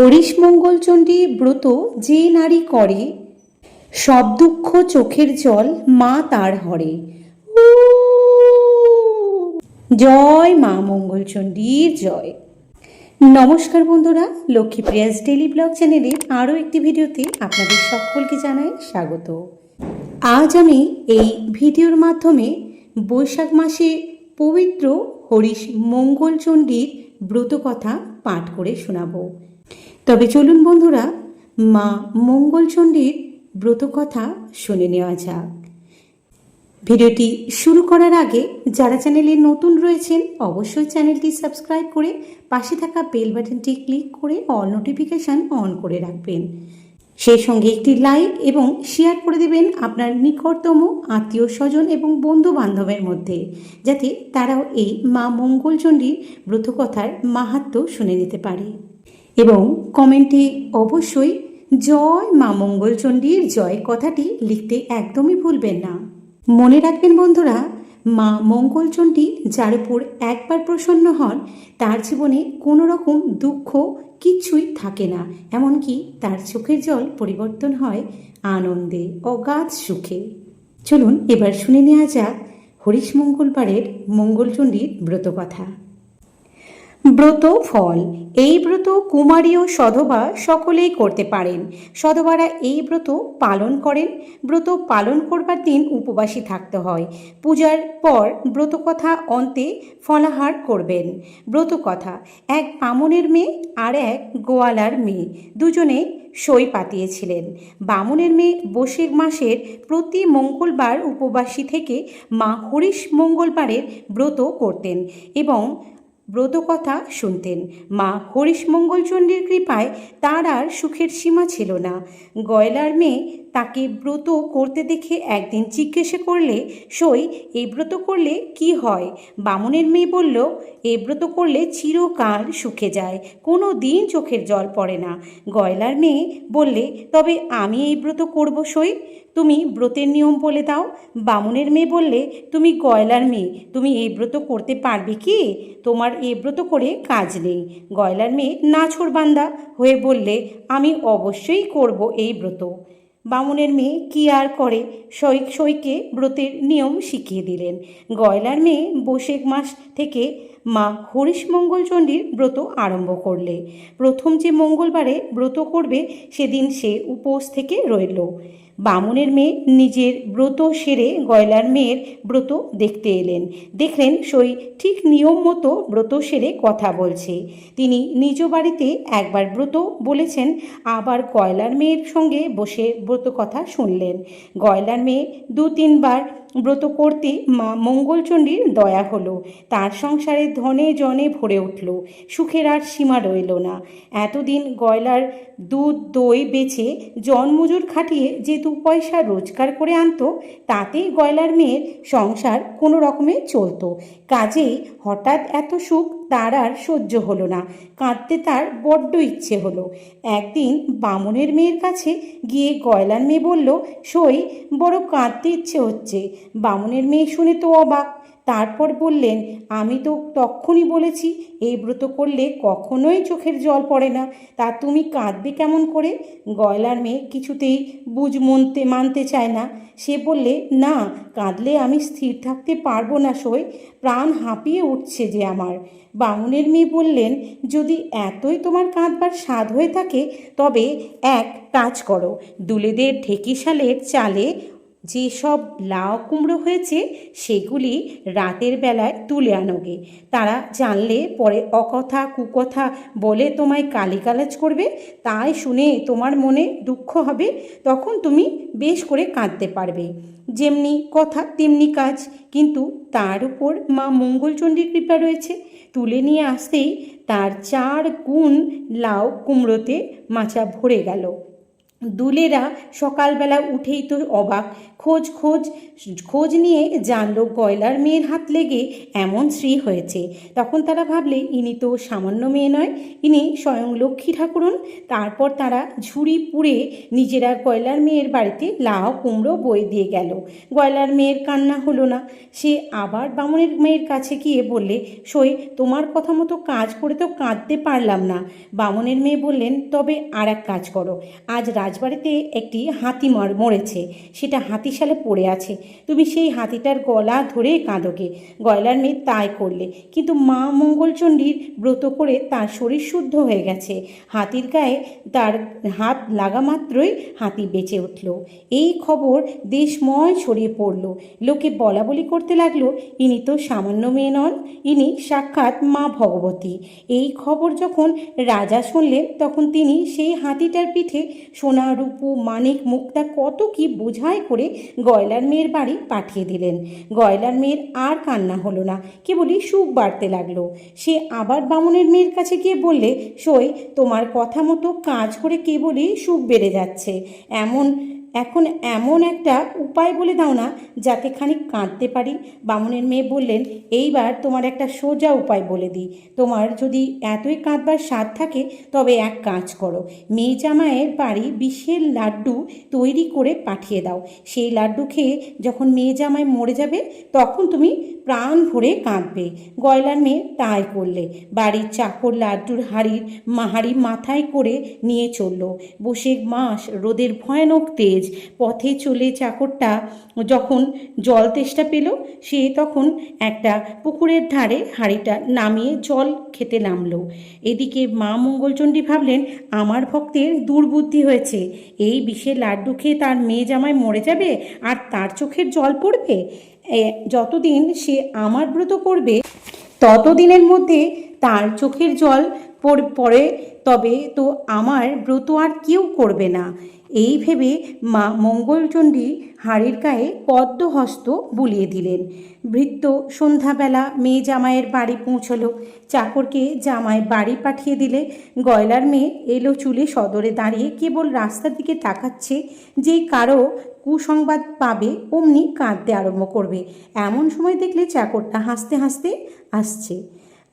হরিশ মঙ্গলচণ্ডী ব্রত যে নারী করে, সব দুঃখ চোখের জল মা তার হরে। জয় মা মঙ্গলচণ্ডীর জয় নমস্কার বন্ধুরা লক্ষ্মীপ্রিয়াস ডেলি ব্লগ চ্যানেলের আরও একটি ভিডিওতে আপনাদের সকলকে জানাই স্বাগত আজ আমি এই ভিডিওর মাধ্যমে বৈশাখ মাসে পবিত্র হরিশ মঙ্গলচণ্ডীর ব্রতকথা পাঠ করে শোনাবো তবে চলুন বন্ধুরা, মা মঙ্গলচণ্ডীর ব্রতকথা শুনে নেওয়া যাক। ভিডিওটি শুরু করার আগে যারা চ্যানেলে নতুন রয়েছেন, অবশ্যই চ্যানেলটি সাবস্ক্রাইব করে পাশে থাকা বেল বাটনটি ক্লিক করে অল নোটিফিকেশান অন করে রাখবেন। সেই সঙ্গে একটি লাইক এবং শেয়ার করে দেবেন আপনার নিকটতম আত্মীয় স্বজন এবং বন্ধু বান্ধবের মধ্যে, যাতে তারাও এই মা মঙ্গলচণ্ডীর ব্রতকথার মাহাত্ম শুনে নিতে পারে। এবং কমেন্টে অবশ্যই জয় মা মঙ্গলচণ্ডীর জয় কথাটি লিখতে একদমই ভুলবেন না। মনে রাখবেন বন্ধুরা, মা মঙ্গলচণ্ডী যার উপর একবার প্রসন্ন হন, তার জীবনে কোনো রকম দুঃখ কিচ্ছুই থাকে না, এমনকি তার চোখের জল পরিবর্তন হয় আনন্দে, অগাধ সুখে। চলুন এবার শুনে নেওয়া যাক হরিশ মঙ্গলবারের মঙ্গলচণ্ডীর ব্রতকথা। ব্রত ফল। এই ব্রত কুমারী ও সধবা সকলেই করতে পারেন। সধবারা এই ব্রত পালন করেন। ব্রত পালন করবার দিন উপবাসী থাকতে হয়। পূজার পর ব্রতকথা অন্তে ফলাহার করবেন। ব্রতকথা, এক বামুনের মেয়ে আর এক গোয়ালার মেয়ে, দুজনে সই পাতিয়েছিলেন। বামুনের মেয়ে বৈশাখ মাসের প্রতি মঙ্গলবার উপবাসী থেকে মা হরিশ মঙ্গলবারের ব্রত করতেন এবং ব্রতকথা শুনতেন। মা হরিশ মঙ্গলচণ্ডীর কৃপায় তার আর সুখের সীমা ছিল না। গয়লার মেয়ে তাকে ব্রত করতে দেখে একদিন জিজ্ঞেসে করলে, সই, এই ব্রত করলে কি হয়? বামুনের মেয়ে বলল, এই ব্রত করলে চিরকাল সুখে যায়, কোনো দিন চোখের জল পড়ে না। গয়লার মেয়ে বললে, তবে আমি এই ব্রত করব, সই। তুমি ব্রতের নিয়ম বলে দাও। বামুনের মেয়ে বললে, তুমি গয়লার মেয়ে, তুমি এই ব্রত করতে পারবে কি? তোমার এই ব্রত করে কাজ নেই। গয়লার মেয়ে নাছোড়বান্দা হয়ে বললে, আমি অবশ্যই করব এই ব্রত। বামুনের মেয়ে কি আর করে? সৈক সৈকে ব্রতের নিয়ম শিখিয়ে দিলেন। গয়লার মেয়ে বৈশাখ মাস থেকে মা হরিশ মঙ্গলচণ্ডীর ব্রত আরম্ভ করলে। প্রথম যে মঙ্গলবারে ব্রত করবে, সেদিন সে উপোস থেকে রইল। বামুনের মেয়ে নিজের ব্রত সেরে গয়লার মেয়ের ব্রত দেখতে এলেন। দেখলেন সই ঠিক নিয়ম মতো ব্রত সেরে কথা বলছে। তিনি নিজ বাড়িতে একবার ব্রত বলেছেন, আবার গয়লার মেয়ের সঙ্গে বসে ব্রত কথা শুনলেন। গয়লার মেয়ে দু তিনবার ব্রত করতে মা মঙ্গলচণ্ডীর দয়া হলো। তার সংসারে ধনে জনে ভরে উঠল। সুখের আর সীমা রইল না। এতদিন গয়লার দুধ, দই বেছে জনমজুর খাটিয়ে যে দু পয়সা রোজগার করে আনত, তাতেই গয়লার মেয়ের সংসার কোনো রকমে চলত। কাজেই হঠাৎ এত সুখ তার আর সহ্য হলো না। কাঁদতে তার বড্ড ইচ্ছে হলো। একদিন বামনের মেয়ের কাছে গিয়ে গয়লার মেয়ে বলল, সই, বড় কাঁদতে ইচ্ছে হচ্ছে। বামনের মেয়ে শুনে তো অবাক। তারপর বললেন, আমি তো তখনই বলেছি, এই ব্রত করলে কখনোই চোখের জল পড়ে না। তা তুমি কাঁদবে কেমন করে? গয়লার মেয়ে কিছুতেই বুঝ মনতে মানতে চায় না। সে বললে, না, কাঁদলে আমি স্থির থাকতে পারব না সই। প্রাণ হাঁপিয়ে উঠছে যে আমার। বামুনের মেয়ে বললেন, যদি এতই তোমার কাঁদবার স্বাদ হয়ে থাকে, তবে এক কাজ করো। দুলেদের ঢেকিশালের চালে যেসব লাউ কুমড়ো হয়েছে, সেগুলি রাতের বেলায় তুলে আনোগে। তারা জানলে পরে অকথা কুকথা বলে তোমায় কালিকালাজ করবে, তাই শুনে তোমার মনে দুঃখ হবে, তখন তুমি বেশ করে কাঁদতে পারবে। যেমনি কথা, তেমনি কাজ, কিন্তু তার উপর মা মঙ্গলচণ্ডীর কৃপা রয়েছে। তুলে নিয়ে আসতেই তার চার গুণ লাউ কুমড়োতে মাচা ভরে গেল। দুলেরা সকালবেলা উঠেই তো অবাক। খোঁজ খোঁজ খোঁজ নিয়ে জানলো গয়লার মেয়ের হাত লেগে এমন শ্রী হয়েছে। তখন তারা ভাবলে, ইনি তো সামান্য মেয়ে নয়, ইনি স্বয়ং লক্ষ্মী ঠাকুরন। তারপর তারা ঝুড়ি পুড়ে নিজেরা গয়লার মেয়ের বাড়িতে লাউ, কুমড়ো, বই দিয়ে গেল। গয়লার মেয়ের কান্না হলো না। সে আবার বামনের মেয়ের কাছে গিয়ে বললে, সই, তোমার কথা মতো কাজ করে তো কাঁদতে পারলাম না। বামনের মেয়ে বললেন, তবে আর এক কাজ করো। আজ রাজবাড়িতে একটি হাতি মর মরেছে। সেটা হাতিশালে পড়ে আছে। তুমি সেই হাতিটার গলা ধরে কাঁদোগে। গয়লার মেয়ে তাই করলে। কিন্তু মা মঙ্গলচণ্ডীর ব্রত করে তার শরীর শুদ্ধ হয়ে গেছে। হাতির গায়ে তার হাত লাগা মাত্রই হাতি বেঁচে উঠল। এই খবর দেশময় ছড়িয়ে পড়ল। লোকে বলা বলি করতে লাগল, ইনি তো সামান্য মেয়ে নন, ইনি সাক্ষাৎ মা ভগবতী। এই খবর যখন রাজা শুনলেন, তখন তিনি সেই হাতিটার পিঠে সোনা রূপু মানিক মুক্তা কত কি বোঝায় করে গয়লার মেয়ের বাড়ি পাঠিয়ে দিলেন। গয়লার মেয়ের আর কান্না হলো না, কেবলই সুখ বাড়তে লাগল। সে আবার বামুনের মেয়ের কাছে গিয়ে বললে, সই, তোমার কথা মতো কাজ করে কেবলই সুখ বেড়ে যাচ্ছে। এমন এখন এমন একটা উপায় বলে দাও না যাতে খানিক কাঁদতে পারি। বামুনের মেয়ে বললেন, এইবার তোমার একটা সোজা উপায় বলে দিই। তোমার যদি এতই কাঁদবার স্বাদ থাকে, তবে এক কাজ করো। মেয়ে জামাইয়ের বাড়ি বিশের লাড্ডু তৈরি করে পাঠিয়ে দাও। সেই লাড্ডু খেয়ে যখন মেয়ে জামাই মরে যাবে, তখন তুমি প্রাণ ভরে কাঁদবে। গয়লার মেয়ে তাই করলে। বাড়ির চাকর লাড্ডুর হাড়ির মাহারি মাথায় করে নিয়ে চলল। বসে মাস রোদের ভয়ানক তেজ পথে চলে চাকরটা যখন জল তেষ্টা পেল, সে তখন একটা পুকুরের ধারে হাঁড়িটা নামিয়ে জল খেতে নামলো। এদিকে মা মঙ্গলচণ্ডী ভাবলেন, আমার ভক্তের দুর্বুদ্ধি হয়েছে। এই বিষে লাড্ডু খেয়ে তার মেয়ে জামায় মরে যাবে আর তার চোখের জল পড়বে? যতদিন সে আমার ব্রত করবে, ততদিনের মধ্যে তার চোখের জল পড়ে তবে তো আমার ব্রত আর কেউ করবে না। এই ভেবে মা মঙ্গলচণ্ডী হাড়ির গায়ে পদ্মহস্ত বুলিয়ে দিলেন। ভৃত্য সন্ধ্যাবেলা মেয়ে জামাইয়ের বাড়ি পৌঁছলো। চাকরকে জামাই বাড়ি পাঠিয়ে দিলে গয়লার মেয়ে এলো চুলে সদরে দাঁড়িয়ে কেবল রাস্তার দিকে তাকাচ্ছে যে কারও কুসংবাদ পাবে, অমনি কাঁদতে আরম্ভ করবে। এমন সময় দেখলে চাকরটা হাসতে হাসতে আসছে।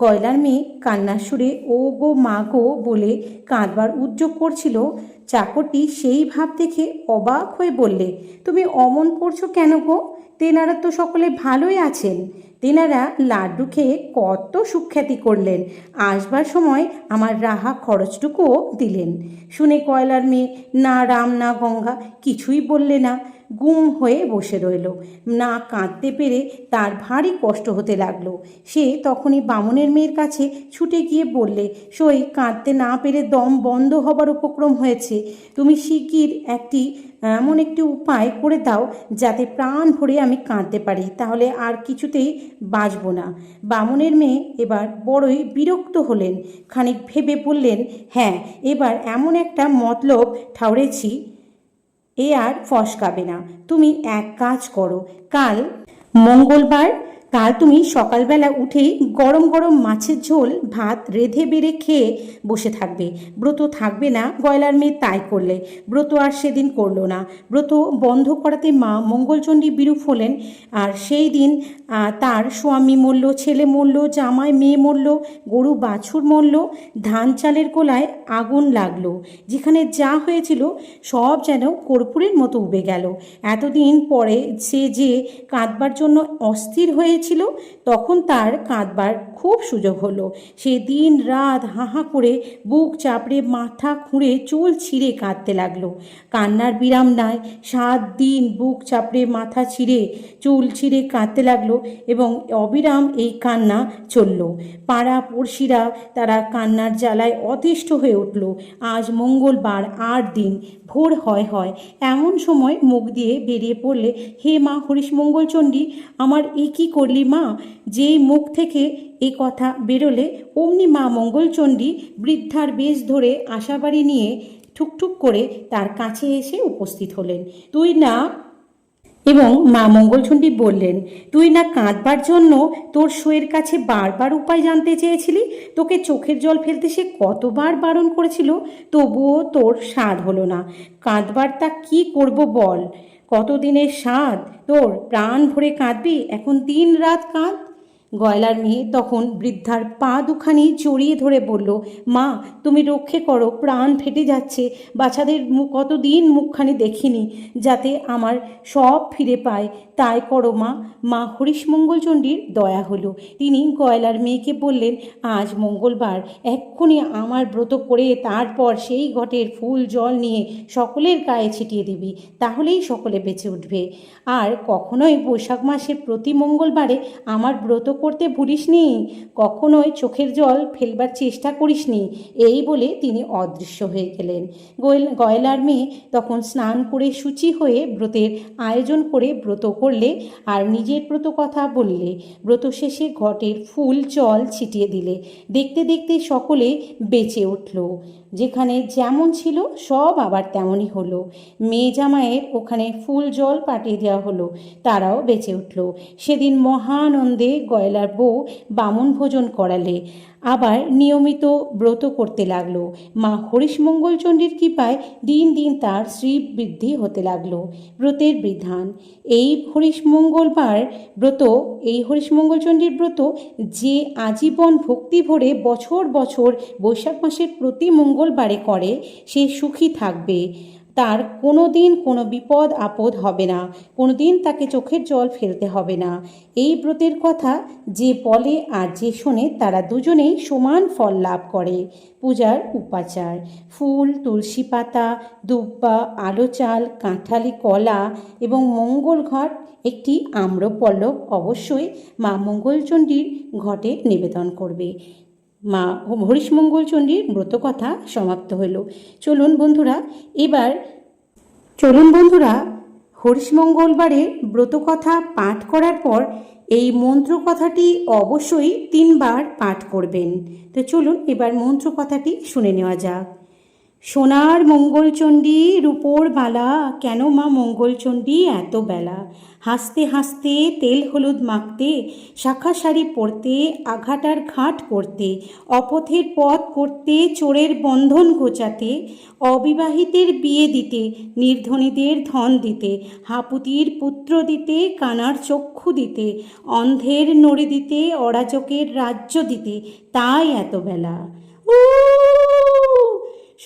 গয়লার মেয়ে কান্নার সুরে ও গো মা গো বলে কাঁদবার উদ্যোগ করছিল। চাকরটি সেই ভাব দেখে অবাক হয়ে বললে, তুমি অমন করছ কেন গো? তেনারা তো সকলে ভালোই আছেন। তেনারা লাড্ডু খেয়ে কত সুখ্যাতি করলেন। আসবার সময় আমার রাহা খরচটুকুও দিলেন। শুনে কয়লার মেয়ে, না রাম, না গঙ্গা, কিছুই বললে না। গুম হয়ে বসে রইল। না কাঁদতে পেরে তার ভারী কষ্ট হতে লাগল। সে তখনই বামুনের মেয়ের কাছে ছুটে গিয়ে বললে, সই, কাঁদতে না পেরে দম বন্ধ হবার উপক্রম হয়েছে। তুমি শিগগির একটি, এমন একটি উপায় করে দাও যাতে প্রাণ ভরে আমি কাঁদতে পারি। তাহলে আর কিছুতেই বাঁচব না। বামুনের মেয়ে এবার বড়ই বিরক্ত হলেন। খানিক ভেবে বললেন হ্যাঁ এবার এমন একটা মতলব ঠাউরেছি এ আর ফসকাবে না। তুমি এক কাজ করো কাল মঙ্গলবার কাল তুমি সকালবেলা উঠেই গরম গরম মাছের ঝোল, ভাত রেধে বেড়ে খেয়ে বসে থাকবে। ব্রত থাকবে না গয়লার মেয়ে তাই করলে। ব্রত আর সেদিন করল না। ব্রত বন্ধ করাতে মা মঙ্গলচণ্ডী বিরূপ হলেন। আর সেই দিন তার স্বামী মরল, ছেলে মরল, জামাই মেয়ে মরল, গরু বাছুর মরল, ধান চালের গোলায় আগুন লাগল। যেখানে যা হয়েছিল সব যেন কর্পূরের মতো উবে গেল। এতদিন পরে সে যে কাঁদবার জন্য অস্থির হয়েছিল, তখন তার কাঁদবার খুব সুযোগ হলো। সে দিন রাত হাহা করে বুক চাপড়ে মাথা খুঁড়ে চুল ছিঁড়ে কাঁদতে লাগল। কান্নার বিরাম নাই, সাত দিন বুক চাপড়ে মাথা ছিঁড়ে চুল ছিঁড়ে কাঁদতে লাগল এবং অবিরাম এই কান্না চলল। পাড়া পড়শিরা তারা কান্নার জ্বালায় অতিষ্ঠ হয়ে উঠল। আজ মঙ্গলবার আট দিন, ভোর হয় হয়, এমন সময় মুখ দিয়ে বেরিয়ে পড়লে, হে মা হরিশ মঙ্গলচণ্ডী আমার এ কী করলি মা, যেই মুখ থেকে এ কথা বেরোলে, অমনি মা মঙ্গলচণ্ডী বৃদ্ধার বেশ ধরে আশাবাড়ি নিয়ে ঠুকঠুক করে তার কাছে এসে উপস্থিত হলেন। তুই না এবং মা মঙ্গলচণ্ডী বললেন, তুই না কাঁদবার জন্য তোর শোয়ের কাছে বারবার উপায় জানতে চেয়েছিলি? তোকে চোখের জল ফেলতে সে কতবার বারণ করেছিল? তবুও তোর স্বাদ হলো না। কাঁদবার তা কি করব বল? কতদিনের স্বাদ? তোর প্রাণ ভরে কাঁদবি এখন দিন রাত কাঁদ গয়লার মেয়ে তখন বৃদ্ধার পা দুখানি জড়িয়ে ধরে বলল, মা, তুমি রক্ষে করো, প্রাণ ফেটে যাচ্ছে। বাচ্চাদের কতদিন মুখখানি দেখিনি, যাতে আমার সব ফিরে পায়। তাই করো, মা। মা হরিশ মঙ্গলচণ্ডীর দয়া হলো। তিনি গয়লার মেয়েকে বললেন, আজ মঙ্গলবার। এক্ষুনি আমার ব্রত করে তারপর সেই ঘটের ফুল, জল নিয়ে সকলের গায়ে ছিটিয়ে দিবি। তাহলেই সকলে বেঁচে উঠবে। আর কখনোই বৈশাখ মাসে প্রতি মঙ্গলবারে আমার ব্রত করতে ভুলিসনি? কখনোই চোখের জল ফেলবার চেষ্টা করিসনি। এই বলে তিনি অদৃশ্য হয়ে গেলেন। গোয়েল, গয়লার মেয়ে তখন স্নান করে শুচি হয়ে ব্রতের আয়োজন করে ব্রত করলে আর নিজের ব্রত কথা বললে। ব্রত শেষে ঘটের ফুল, জল ছিটিয়ে দিলে। দেখতে দেখতে সকলে বেঁচে উঠল। যেখানে যেমন ছিল, সব আবার তেমনই হলো। মেয়ে জামাইয়ের ওখানে ফুল জল পাঠিয়ে দেওয়া হলো, তারাও বেঁচে উঠল। সেদিন মহানন্দে গয়লার বউ বামন ভোজন করালে। আবার নিয়মিত ব্রত করতে লাগল। মা হরিশমঙ্গলচণ্ডীর কৃপায় দিন দিন তার শ্রী বৃদ্ধি হতে লাগল। ব্রতের বিধান, এই হরিশমঙ্গলবার ব্রত, এই হরিশমঙ্গলচণ্ডীর ব্রত যে আজীবন ভক্তি ভরে বছর বছর বৈশাখ মাসের প্রতি মঙ্গলবারে করে, সে সুখী থাকবে। তার কোনো দিন কোনো বিপদ, আপদ হবে না। কোনো দিন তাকে চোখের জল ফেলতে হবে না। এই ব্রতের কথা যে বলে আর যে শোনে তারা দুজনেই সমান ফল লাভ করে। পূজার উপাচার, ফুল, তুলসী পাতা, দুব্বা, আলো চাল, কাঁঠালি, কলা এবং মঙ্গল ঘট একটি আম্রপল্লব অবশ্যই মা মঙ্গলচণ্ডীর ঘটে নিবেদন করবে। মা হরিশমঙ্গল চণ্ডীর ব্রতকথা সমাপ্ত হইল চলুন বন্ধুরা, এবার চলুন বন্ধুরা, হরিশমঙ্গলবারে ব্রতকথা পাঠ করার পর এই মন্ত্র কথাটি অবশ্যই তিনবার পাঠ করবেন। তো চলুন এবার মন্ত্র কথাটি শুনে নেওয়া যাক। সোনার মঙ্গলচণ্ডী রূপোর বালা, কেন মা মঙ্গলচণ্ডী এত বেলা? হাসতে হাসতে তেল হলুদ মাখতে, শাখা শাড়ি পরতে, আঘাটার ঘাট করতে, অপথের পথ করতে, চোরের বন্ধন ঘোচাতে, অবিবাহিতের বিয়ে দিতে, নির্ধনীদের ধন দিতে, হাপুতির পুত্র দিতে, কানার চক্ষু দিতে, অন্ধের নড়ি দিতে, অরাজকের রাজ্য দিতে, তাই এত বেলা।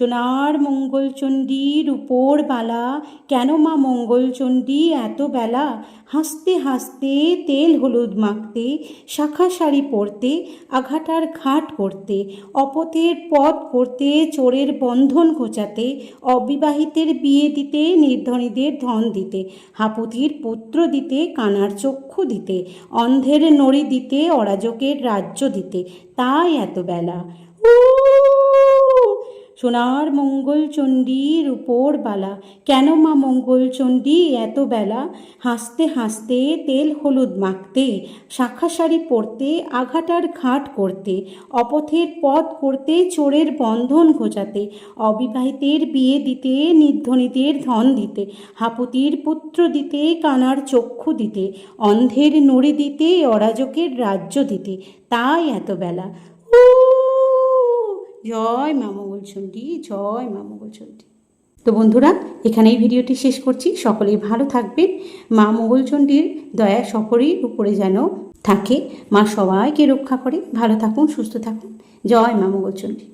সোনার মঙ্গলচণ্ডীর উপর বালা, কেন মা মঙ্গলচণ্ডী এত বেলা? হাসতে হাসতে তেল হলুদ মাখতে, শাখা শাড়ি পরতে, আঘাটার ঘাট করতে, অপথের পথ করতে, চোরের বন্ধন ঘোচাতে, অবিবাহিতের বিয়ে দিতে, নির্ধনীদের ধন দিতে, হাপুতির পুত্র দিতে, কানার চক্ষু দিতে, অন্ধের নড়ি দিতে, অরাজকের রাজ্য দিতে, তাই এত বেলা। সোনার মঙ্গলচণ্ডীর উপর বালা। কেন মা মঙ্গলচণ্ডী এত বেলা? হাসতে হাসতে তেল হলুদ মাখতে, শাখা শাড়ি পরতে, আঘাটার ঘাট করতে, অপথের পথ করতে, চোরের বন্ধন ঘোচাতে, অবিবাহিতের বিয়ে দিতে, নির্ধনীদের ধন দিতে, হাপুতির পুত্র দিতে, কানার চক্ষু দিতে, অন্ধের নড়ি দিতে, অরাজকের রাজ্য দিতে, তাই এত বেলা। উ জয় মা মঙ্গলচণ্ডী জয় মা মঙ্গলচণ্ডী তো বন্ধুরা এখানে এই ভিডিওটি শেষ করছি। সকলেই ভালো থাকবেন। মা মঙ্গলচণ্ডীর দয়া সকলের উপরে যেন থাকে। মা সবাইকে রক্ষা করে। ভালো থাকুন, সুস্থ থাকুন। জয় মা মঙ্গলচণ্ডী